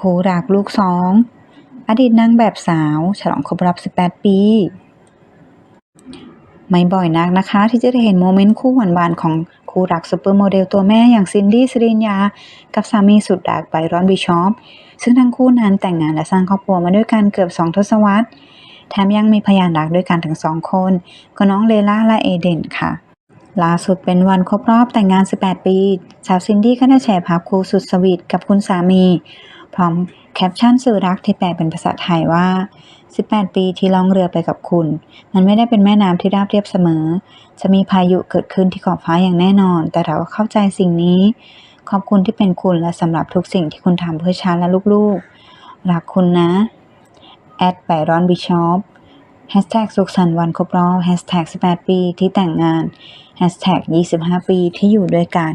คู่รักลูกสอง อดีตนางแบบสาว ฉลองครบรอบ 18 ปี ไม่บ่อยนักนะคะ ที่จะได้เห็นโมเมนต์คู่หวานๆของคู่รักซูเปอร์โมเดลตัวแม่อย่างซินดี้สิรินยา กับสามีสุดรักไบรอนบิชอป ซึ่งทั้งคู่นั้นแต่งงานและสร้างครอบครัวมาด้วยกันเกือบ2ทศวรรษ แถมยังมีพยานรักด้วยกันถึง2คน ก็น้องเลล่าและเอเดนค่ะล่าสุดเป็นวันครบรอบแต่งงาน 18 ปี สาวซินดี้ก็ได้แชร์ภาพคู่สุดสวีทกับคุณสามี พร้อมแคปชั่นสื่อรักที่แปลเป็นภาษาไทยว่า 18 ปีที่ล่องเรือไปกับคุณ มันไม่ได้เป็นแม่น้ำที่ราบเรียบเสมอ จะมีพายุเกิดขึ้นที่ขอบฟ้าอย่างแน่นอน แต่เราเข้าใจสิ่งนี้ ขอบคุณที่เป็นคุณและสำหรับทุกสิ่งที่คุณทำเพื่อฉันและลูกๆ รักคุณนะแอดไบรอนบิชอปแฮชแท็กสุขสันต์วันครบรอบแฮชแท็ก18 ปีที่แต่งงานแฮชแท็ก25 ปีที่อยู่ด้วยกัน